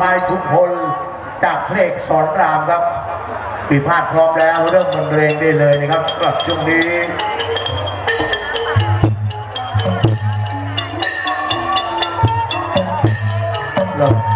พายชุมพลจากเพลงสอนรามครับปีพาดพร้อมแล้วเริ่มบรรเลงได้เลยนะครับกลับช่วงนี้เริ่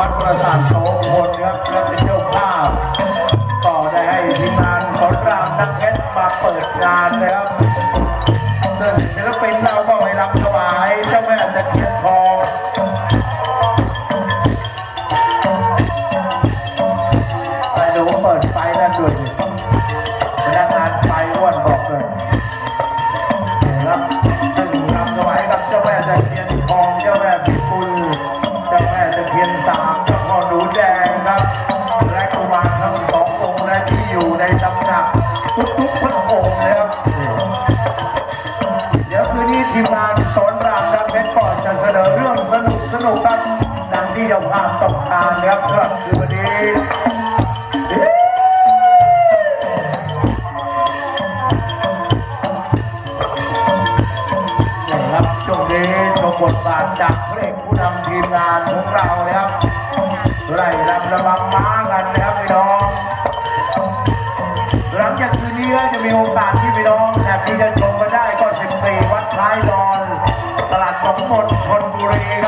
วัดประสาทโสพลครับและเป็นเจ้าภาพต่อได้ให้ทีมงานสอนรามนักเพชรมาเปิดงานนะครับซึ่ง ดังที่เจ้าภาพต้องการนะครับสำหรับคืนวันนี้นะครับช่วงนี้ชมบทบาทจากพระเอกผู้นำทีมงานของเรานะครับไล่รำระบำม้ากันนะครับพี่น้อง หลังจากคืนนี้ก็จะมีโอกาสที่พี่น้องแต่ที่จะชมมาได้ก็ 14 วัดท้ายดอน ตลาดสมมติชนบุรี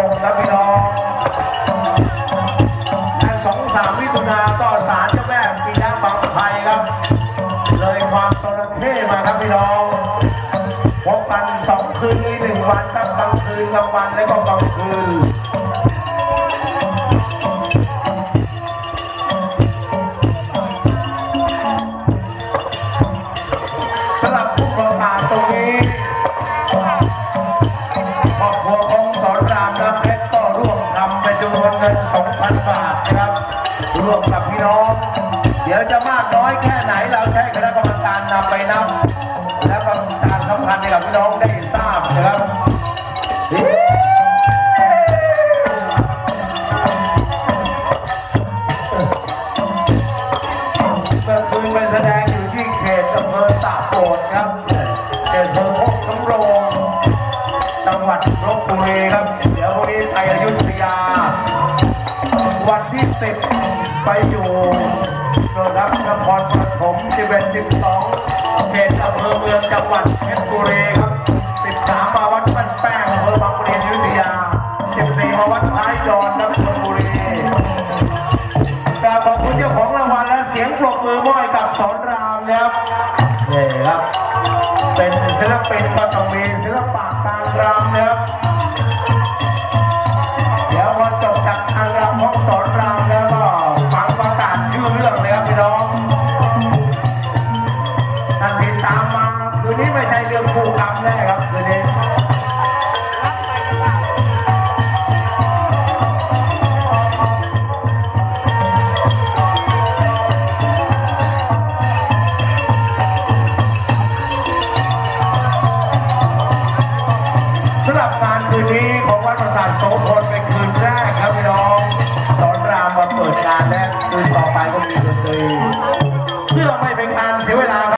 างปกงครับพี่น้องงั้นสองสามมิถุนาก็สารเจ้าแม่ปีนะบางไทยครับ เลยความตระเข้มาครับพี่น้องพบกันสองคืนนี้หนึ่งวันครับกลางคืนกลางวันและก็กลางคืน สิบไปอยู่โน่นครับนครปฐม11 12เขตอำเภอเมืองจังหวัดเพชรบุรีครับ13มาวัดบ้านแป้งอำเภอบางปะอินอยุธยา14มาวัดท้ายดอนครับชลบุรีกราบขอบคุณเจ้าของรางวัลและเสียงปรบมือไหว้กับสอนรามนะครับนี่ครับเป็นศิลปินก็ต้อ